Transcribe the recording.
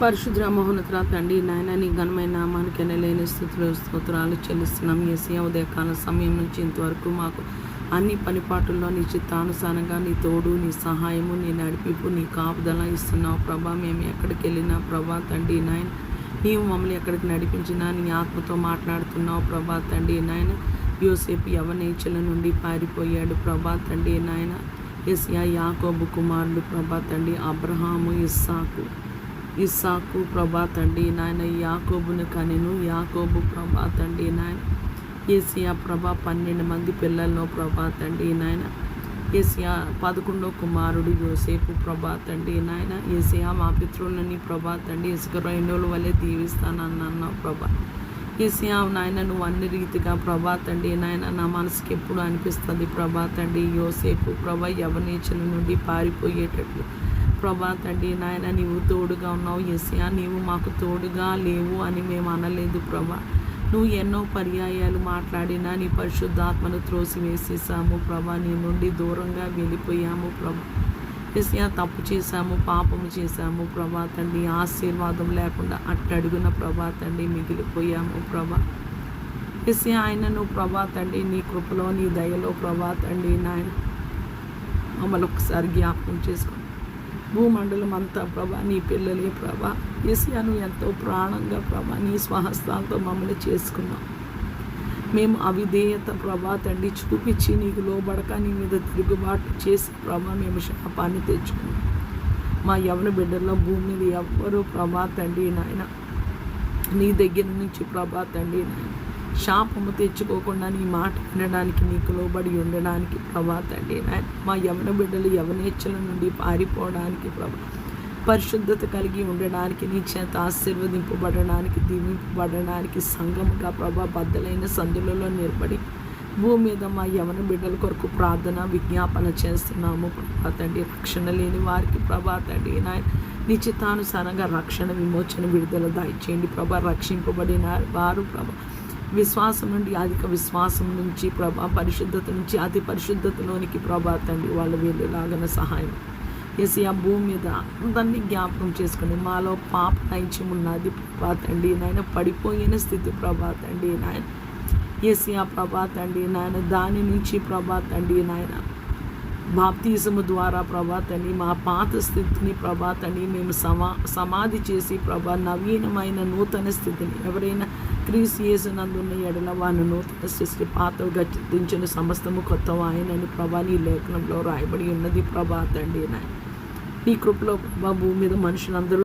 పరిశుద్ర మహోన్నత తండ్రి నాయన నీ ఘనమైన నామానికి లేని స్థుతులు స్తోత్రాలు చెల్లిస్తున్నాం. ఏసీ ఉదయకాల సమయం నుంచి ఇంతవరకు మాకు అన్ని పనిపాటుల్లో నీ చిత్తానుసారంగా నీ తోడు నీ సహాయము నీ నడిపింపు నీ కాపుదల ఇస్తున్నావు ప్రభా. మేము ఎక్కడికి వెళ్ళినా ప్రభా తండ్రి నాయన నీవు మమ్మల్ని ఎక్కడికి నడిపించినా నీ ఆత్మతో మాట్లాడుతున్నావు ప్రభా తండ్రి నాయన. యోసేపు యవనేచల నుండి పారిపోయాడు ప్రభా తండ్రి నాయన. ఎస్యా యాకోబు కుమారుడు ప్రభా తండ్రి అబ్రహాము ఇస్సాకు. ఇస్సాకు ప్రభా తండ్రి నాయన యాకోబును కనిను. యాకోబు ప్రభా తండ్రి నాయన ఏసియా ప్రభా పన్నెండు మంది పిల్లలను ప్రభా తండ్రి నాయన ఏసియా పదకొండో కుమారుడు యోసేపు ప్రభా తండ్రి నాయన ఏసియా మా పితృలని ప్రభా తండ్రి ఇసుక రైండోల వల్లే దీవిస్తానన్న ప్రభా. ఏసియా నాయన నువ్వు అన్ని రీతిగా ప్రభా తండ్రి నాయన నా మనసుకి ఎప్పుడు అనిపిస్తుంది ప్రభా తండ్రి యోసేపు ప్రభా యవనేచల నుండి పారిపోయేటట్లు. ప్రభా తండ్రి నాయన నీవు తోడుగా ఉన్నావు. ఎస్యా నీవు మాకు తోడుగా లేవు అని మేము అనలేదు ప్రభా. నువ్వు ఎన్నో పర్యాయాలు మాట్లాడినా నీ పరిశుద్ధాత్మను త్రోసి వేసేసాము ప్రభా. నీ నుండి దూరంగా వెళ్ళిపోయాము ప్రభా. ఎస్యా తప్పు చేశాము పాపము చేశాము ప్రభా తండ్రి. ఆశీర్వాదం లేకుండా అట్టడుగున ప్రభా తండ్రి మిగిలిపోయాము ప్రభా. ఎస్యా నువ్వు ప్రభా తండ్రి నీ కృపలో నీ దయలో ప్రభా తండ్రి నాయన మమ్మల్ని ఒకసారి జ్ఞాపకం చేసుకో. భూమండలం అంతా ప్రభా నీ పిల్లలే ప్రభా. ఏసియాను ఎంతో ప్రాణంగా ప్రభా నీ స్వహస్తాలతో మమ్మల్ని చేసుకున్నాం మేము అవిధేయత ప్రభా తండ్రి చూపించి నీకు లోబడక నీ మీద తిరుగుబాటు చేసి ప్రభా మేము శాపాన్ని తెచ్చుకున్నాం. మా యవన బిడ్డల్లో భూమి మీద ఎవ్వరూ ప్రభా తండ్రి నాయన నీ దగ్గర నుంచి ప్రభా తండ్రి నాయన శాపము తెచ్చుకోకుండా నీ మాట వినడానికి నీకు లోబడి ఉండడానికి ప్రభా తండ్రి నాయన మా యవన బిడ్డలు యవనేచ్ఛల నుండి పారిపోవడానికి ప్రభా పరిశుద్ధత కలిగి ఉండడానికి నీ చేత ఆశీర్వదింపబడడానికి దీవింపబడడానికి సంఘముగా ప్రభా బద్దలైన సందులలో నిలబడి భూమి మీద మా యవన బిడ్డల కొరకు ప్రార్థన విజ్ఞాపన చేస్తున్నాము ప్రభా తండ్రి. రక్షణ లేని వారికి ప్రభా తండ్రి. నాయన నిశ్చితానుసారంగా రక్షణ విమోచన విడుదల దయచేయండి ప్రభా. రక్షింపబడిన వారు ప్రభా విశ్వాసం నుండి అధిక విశ్వాసం నుంచి ప్రభా పరిశుద్ధత నుంచి అతి పరిశుద్ధతలోనికి ప్రభా తండ్రి వాళ్ళు వీళ్ళు వెళ్ళేలాగన సహాయం. చేసి ఆ భూమి మీద అందరినీ జ్ఞాపకం చేసుకుని మాలో పాప నైత్యం ఉన్నది ప్రభా తండ్రి నాయన పడిపోయిన స్థితి ప్రభా తండ్రి నాయన. ఏసి ఆ ప్రభా తండ్రి నాయన దాని నుంచి ప్రభా తండ్రి నాయన. బాప్తీసము ద్వారా ప్రభాతని మా పాత స్థితిని ప్రభాతని మేము సమా సమాధి చేసి ప్రభా నవీనమైన నూతన స్థితిని ఎవరైనా క్రీస్తు యేసునందున్న ఎడల వాను నూతన సృష్టి పాత్ర చిత్తించిన సమస్తము కొత్త వాయనని ప్రభా నీ లేఖనంలో రాయబడి ఉన్నది ప్రభా తండ్రి నాయన. నీ కృపలో ప్రభా భూమి మీద మనుషులందరూ